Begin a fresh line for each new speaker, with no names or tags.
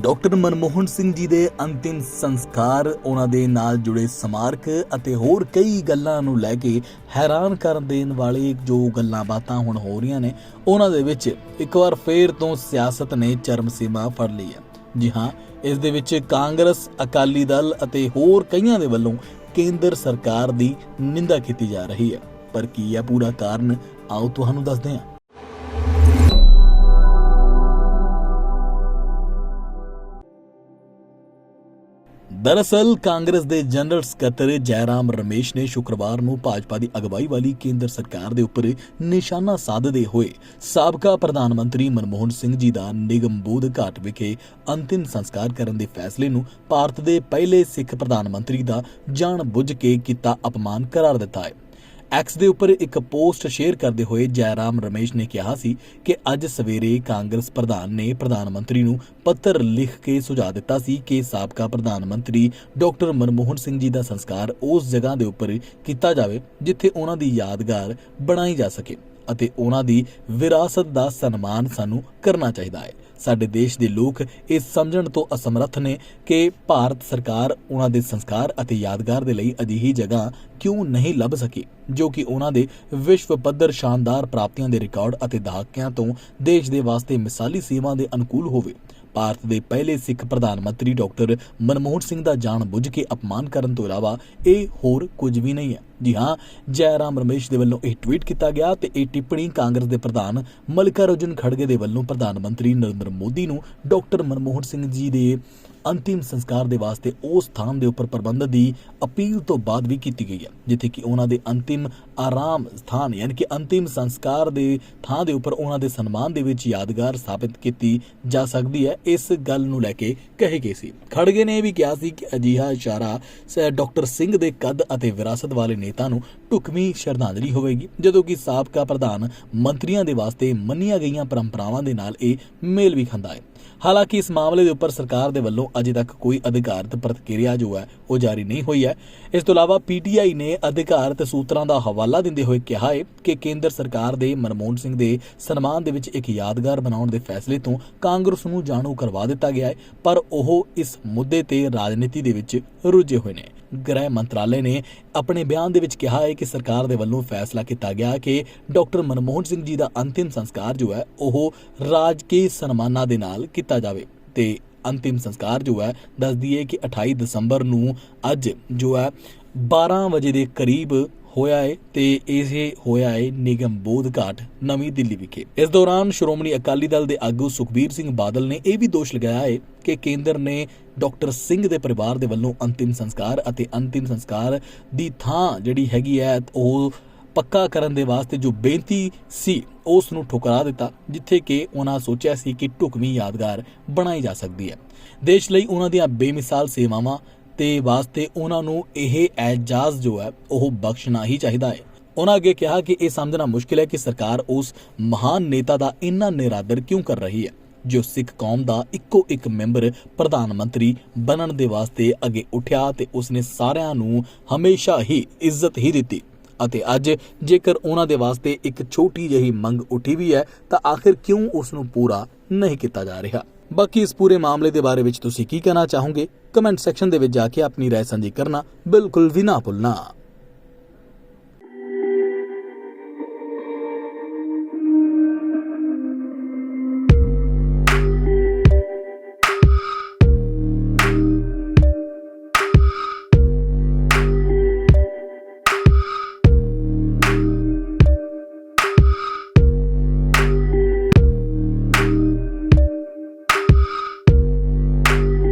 Doctor Manmohan Singh ji ਦੇ ਅੰਤਿਮ ਸੰਸਕਾਰ, ਉਹਨਾਂ ਦੇ ਨਾਲ ਜੁੜੇ ਸਮਾਰਕ ਅਤੇ ਹੋਰ ਕਈ ਗੱਲਾਂ ਨੂੰ ਲੈ ਕੇ ਹੈਰਾਨ ਕਰ ਦੇਣ ਵਾਲੇ ਜੋ ਗੱਲਾਂ ਬਾਤਾਂ ਹੁਣ ਹੋ ਰਹੀਆਂ ਨੇ, ਉਹਨਾਂ ਦੇ ਵਿੱਚ ਇੱਕ ਵਾਰ ਫੇਰ ਤੋਂ ਸਿਆਸਤ ਨੇ ਚਰਮ ਸੀਮਾ ਫੜ ਲਈ ਹੈ। ਜੀ ਹਾਂ, ਇਸ ਦੇ ਵਿੱਚ ਕਾਂਗਰਸ, ਅਕਾਲੀ ਦਲ ਅਤੇ ਹੋਰ ਕਈਆਂ ਦੇ ਵੱਲੋਂ ਕੇਂਦਰ ਸਰਕਾਰ ਦੀ ਨਿੰਦਾ ਕੀਤੀ ਜਾ ਰਹੀ ਹੈ। ਪਰ ਕੀ ਹੈ ਪੂਰਾ ਕਾਰਨ? ਆਓ ਤੁਹਾਨੂੰ ਦੱਸਦੇ ਹਾਂ। ਦਰਅਸਲ, ਕਾਂਗਰਸ ਦੇ ਜਨਰਲ ਸਕੱਤਰ ਜੈਰਾਮ ਰਮੇਸ਼ ਨੇ ਸ਼ੁੱਕਰਵਾਰ ਨੂੰ ਭਾਜਪਾ ਦੀ ਅਗਵਾਈ ਵਾਲੀ ਕੇਂਦਰ ਸਰਕਾਰ ਦੇ ਉੱਪਰ ਨਿਸ਼ਾਨਾ ਸਾਧਦੇ ਹੋਏ ਸਾਬਕਾ ਪ੍ਰਧਾਨ ਮੰਤਰੀ ਮਨਮੋਹਨ ਸਿੰਘ ਜੀ ਦਾ ਨਿਗਮਬੋਧ ਘਾਟ ਵਿਖੇ ਅੰਤਿਮ ਸੰਸਕਾਰ ਕਰਨ ਦੇ ਫੈਸਲੇ ਨੂੰ ਭਾਰਤ ਦੇ ਪਹਿਲੇ ਸਿੱਖ ਪ੍ਰਧਾਨ ਮੰਤਰੀ ਦਾ ਜਾਣ ਬੁੱਝ ਕੇ ਕੀਤਾ ਅਪਮਾਨ, ਕਰਾਰ ਦਿੱਤਾ ਹੈ। ਐਕਸ ਦੇ ਉੱਪਰ ਇੱਕ ਪੋਸਟ ਸ਼ੇਅਰ ਕਰਦੇ ਹੋਏ ਜੈਰਾਮ ਰਮੇਸ਼ ਨੇ ਕਿਹਾ ਸੀ ਕਿ ਅੱਜ ਸਵੇਰੇ ਕਾਂਗਰਸ ਪ੍ਰਧਾਨ ਨੇ ਪ੍ਰਧਾਨ ਮੰਤਰੀ ਨੂੰ ਪੱਤਰ ਲਿਖ ਕੇ ਸੁਝਾਅ ਦਿੱਤਾ ਸੀ ਕਿ ਸਾਬਕਾ ਪ੍ਰਧਾਨ ਮੰਤਰੀ ਡਾਕਟਰ ਮਨਮੋਹਨ ਸਿੰਘ ਜੀ ਦਾ ਸੰਸਕਾਰ ਉਸ ਜਗ੍ਹਾ ਦੇ ਉੱਪਰ ਕੀਤਾ ਜਾਵੇ ਜਿੱਥੇ ਉਹਨਾਂ ਦੀ ਯਾਦਗਾਰ ਬਣਾਈ ਜਾ ਸਕੇ। ਅਤੇ ਉਹਨਾਂ ਦੀ ਵਿਰਾਸਤ ਦਾ ਸਨਮਾਨ ਸਾਨੂੰ ਕਰਨਾ ਚਾਹੀਦਾ ਹੈ। ਸਾਡੇ ਦੇਸ਼ ਦੇ ਲੋਕ ਇਹ ਸਮਝਣ ਤੋਂ ਅਸਮਰੱਥ ਨੇ ਕਿ ਭਾਰਤ ਸਰਕਾਰ ਉਹਨਾਂ ਦੇ ਸੰਸਕਾਰ ਅਤੇ ਯਾਦਗਾਰ ਦੇ ਲਈ ਅਜਿਹੀ ਜਗ੍ਹਾ ਕਿਉਂ ਨਹੀਂ ਲੱਭ ਸਕੀ, ਜੋ ਕਿ ਉਹਨਾਂ ਦੇ ਵਿਸ਼ਵ ਪੱਧਰ ਸ਼ਾਨਦਾਰ ਪ੍ਰਾਪਤੀਆਂ ਦੇ ਰਿਕਾਰਡ ਅਤੇ ਦਹਾਕਿਆਂ ਤੋਂ ਦੇਸ਼ ਦੇ ਵਾਸਤੇ ਮਿਸਾਲੀ ਸੇਵਾ ਦੇ ਅਨੁਕੂਲ ਹੋਵੇ। ਭਾਰਤ ਦੇ ਪਹਿਲੇ ਸਿੱਖ ਪ੍ਰਧਾਨ ਮੰਤਰੀ ਡਾਕਟਰ ਮਨਮੋਹਨ ਸਿੰਘ ਦਾ ਜਾਣ ਬੁੱਝ ਕੇ ਅਪਮਾਨ ਕਰਨ ਤੋਂ ਇਲਾਵਾ ਇਹ ਹੋਰ ਕੁਝ ਵੀ ਨਹੀਂ ਹੈ। ਜੀ ਹਾਂ, ਜੈਰਾਮ ਰਮੇਸ਼ ਦੇ ਵੱਲੋਂ ਇਹ ਟਵੀਟ ਕੀਤਾ ਗਿਆ ਤੇ ਇਹ ਟਿੱਪਣੀ ਕਾਂਗਰਸ ਦੇ ਪ੍ਰਧਾਨ ਮਲਿਕਾਰਜੁਨ ਖੜਗੇ ਦੇ ਵੱਲੋਂ ਪ੍ਰਧਾਨ ਮੰਤਰੀ ਨਰਿੰਦਰ ਮੋਦੀ ਨੂੰ ਡਾਕਟਰ ਮਨਮੋਹਨ ਸਿੰਘ ਜੀ ਦੇ ਅੰਤਿਮ ਸੰਸਕਾਰ ਦੇ ਵਾਸਤੇ ਉਸ ਸਥਾਨ ਦੇ ਉੱਪਰ ਪ੍ਰਬੰਧ ਦੀ ਅਪੀਲ ਤੋਂ ਬਾਅਦ ਵੀ ਕੀਤੀ ਗਈ ਹੈ, ਜਿੱਥੇ ਕਿ ਉਹਨਾਂ ਦੇ ਅੰਤਿਮ ਆਰਾਮ ਸਥਾਨ ਯਾਨੀ ਕਿ ਅੰਤਿਮ ਸੰਸਕਾਰ ਦੇ ਥਾਂ ਦੇ ਉੱਪਰ ਉਹਨਾਂ ਦੇ ਸਨਮਾਨ ਦੇ ਵਿੱਚ ਯਾਦਗਾਰ ਸਥਾਪਿਤ ਕੀਤੀ ਜਾ ਸਕਦੀ ਹੈ। ਇਸ ਗੱਲ ਨੂੰ ਲੈ ਕੇ ਕਹੇ ਗਏ ਸੀ। ਖੜਗੇ ਨੇ ਵੀ ਕਿਹਾ ਸੀ ਕਿ ਅਜਿਹਾ ਇਸ਼ਾਰਾ ਡਾਕਟਰ ਸਿੰਘ ਦੇ ਕੱਦ ਅਤੇ ਵਿਰਾਸਤ ਵਾਲੇ ਨੇਤਾ ਨੂੰ ਢੁਕਵੀਂ ਸ਼ਰਧਾਂਜਲੀ ਹੋਵੇਗੀ, ਜਦੋਂ ਕਿ ਸਾਬਕਾ ਪ੍ਰਧਾਨ ਮੰਤਰੀਆਂ ਦੇ ਵਾਸਤੇ ਮੰਨੀਆਂ ਗਈਆਂ ਪਰੰਪਰਾਵਾਂ ਦੇ ਨਾਲ ਇਹ ਮੇਲ ਵੀ ਖਾਂਦਾ ਹੈ। ਹਾਲਾਂਕਿ ਇਸ ਮਾਮਲੇ ਦੇ ਉੱਪਰ ਸਰਕਾਰ ਦੇ ਵੱਲੋਂ ਅਜੇ ਤੱਕ ਕੋਈ ਅਧਿਕਾਰਤ ਪ੍ਰਤੀਕਿਰਿਆ ਜੋ ਹੈ, ਉਹ ਜਾਰੀ ਨਹੀਂ ਹੋਈ ਹੈ। ਇਸ ਤੋਂ ਇਲਾਵਾ ਪੀਟੀਆਈ ਨੇ ਅਧਿਕਾਰਤ ਸੂਤਰਾਂ ਦਾ ਹਵਾਲਾ ਦਿੰਦੇ ਹੋਏ ਕਿਹਾ ਹੈ ਕਿ ਕੇਂਦਰ ਸਰਕਾਰ ਦੇ ਮਨਮੋਹਨ ਸਿੰਘ ਦੇ ਸਨਮਾਨ ਦੇ ਵਿੱਚ ਇੱਕ ਯਾਦਗਾਰ ਬਣਾਉਣ ਦੇ ਫੈਸਲੇ ਤੋਂ ਕਾਂਗਰਸ ਨੂੰ ਜਾਣੂ ਕਰਵਾ ਦਿੱਤਾ ਗਿਆ ਹੈ ਪਰ ਉਹ ਇਸ ਮੁੱਦੇ ਤੇ ਰਾਜਨੀਤੀ ਦੇ ਵਿੱਚ ਰੁੱਝੇ ਹੋਏ ਨੇ। ਗ੍ਰਹਿ ਮੰਤਰਾਲੇ ਨੇ ਆਪਣੇ ਬਿਆਨ ਦੇ ਵਿੱਚ ਕਿਹਾ ਹੈ ਕਿ ਸਰਕਾਰ ਦੇ ਵੱਲੋਂ ਫੈਸਲਾ ਕੀਤਾ ਗਿਆ ਕਿ ਡਾਕਟਰ ਮਨਮੋਹਨ ਸਿੰਘ ਜੀ ਦਾ ਅੰਤਿਮ ਸੰਸਕਾਰ ਜੋ ਹੈ, ਉਹ ਰਾਜਕੀ ਸਨਮਾਨਾਂ ਦੇ ਨਾਲ ਕੀਤਾ ਜਾਵੇ ਤੇ ਅੰਤਿਮ ਸੰਸਕਾਰ ਜੋ ਹੈ, ਦੱਸਦੀ ਹੈ ਕਿ 28 ਦਸੰਬਰ ਨੂੰ ਅੱਜ ਜੋ ਹੈ 12 ਵਜੇ ਦੇ ਕਰੀਬ ਹੋਇਆ ਹੈ ਤੇ ਇਹ ਹੋਇਆ ਹੈ ਨਿਗਮ ਬੋਧ ਘਾਟ ਨਵੀਂ ਦਿੱਲੀ ਵਿਖੇ। ਇਸ ਦੌਰਾਨ ਸ਼੍ਰੋਮਣੀ ਅਕਾਲੀ ਦਲ ਦੇ ਆਗੂ ਸੁਖਬੀਰ ਸਿੰਘ ਬਾਦਲ ਨੇ ਇਹ ਵੀ ਦੋਸ਼ ਲਗਾਇਆ ਹੈ ਕਿ ਕੇਂਦਰ ਨੇ ਡਾਕਟਰ ਸਿੰਘ ਦੇ ਪਰਿਵਾਰ ਦੇ ਵੱਲੋਂ ਅੰਤਿਮ ਸੰਸਕਾਰ ਅਤੇ ਅੰਤਿਮ ਸੰਸਕਾਰ ਦੀ ਥਾਂ ਜਿਹੜੀ ਹੈਗੀ ਹੈ, ਉਹ ਪੱਕਾ ਕਰਨ ਦੇ ਵਾਸਤੇ ਜੋ ਬੇਨਤੀ ਸੀ, ਉਸ ਨੂੰ ਠੁਕਰਾ ਦਿੱਤਾ, ਜਿੱਥੇ ਕਿ ਉਹਨਾਂ ਸੋਚਿਆ ਸੀ ਕਿ ਢੁਕਵੀਂ ਯਾਦਗਾਰ ਬਣਾਈ ਜਾ ਸਕਦੀ ਹੈ। ਦੇਸ਼ ਲਈ ਉਹਨਾਂ ਦੀਆਂ ਬੇਮਿਸਾਲ ਸੇਵਾਵਾਂ ਤੇ ਵਾਸਤੇ ਉਹਨਾਂ ਨੂੰ ਇਹ ਐਜਾਜ਼ ਜੋ ਹੈ, ਉਹ ਬਖਸ਼ਣਾ ਹੀ ਚਾਹੀਦਾ ਹੈ। ਉਹਨਾਂ ਅੱਗੇ ਕਿਹਾ ਕਿ ਇਹ ਸਮਝਣਾ ਮੁਸ਼ਕਿਲ ਹੈ ਕਿ ਸਰਕਾਰ ਉਸ ਮਹਾਨ ਨੇਤਾ ਦਾ ਇੰਨਾ ਨਿਰਾਦਰ ਕਿਉਂ ਕਰ ਰਹੀ ਹੈ, ਜੋ ਸਿੱਖ ਕੌਮ ਦਾ ਇੱਕੋ ਇੱਕ ਮੈਂਬਰ ਪ੍ਰਧਾਨ ਮੰਤਰੀ ਬਣਨ ਦੇ ਵਾਸਤੇ ਅੱਗੇ ਉੱਠਿਆ ਤੇ ਉਸਨੇ ਸਾਰਿਆਂ ਨੂੰ ਹਮੇਸ਼ਾ ਹੀ ਇੱਜ਼ਤ ਹੀ ਦਿੱਤੀ। ਅਤੇ ਅੱਜ ਜੇਕਰ ਉਹਨਾਂ ਦੇ ਵਾਸਤੇ ਇੱਕ ਛੋਟੀ ਜਿਹੀ ਮੰਗ ਉੱਠੀ ਵੀ ਹੈ ਤਾਂ ਆਖਿਰ ਕਿਉਂ ਉਸ ਨੂੰ ਪੂਰਾ ਨਹੀਂ ਕੀਤਾ ਜਾ ਰਿਹਾ ਬਾਕੀ ਇਸ ਪੂਰੇ ਮਾਮਲੇ ਦੇ ਬਾਰੇ ਵਿੱਚ ਤੁਸੀਂ ਕੀ ਕਹਿਣਾ ਚਾਹੋਗੇ ਕਮੈਂਟ ਸੈਕਸ਼ਨ ਦੇ ਵਿੱਚ ਜਾ ਕੇ ਆਪਣੀ رائے ਸਾਂਝੀ ਕਰਨਾ ਬਿਲਕੁਲ ਵੀ ਨਾ ਭੁੱਲਣਾ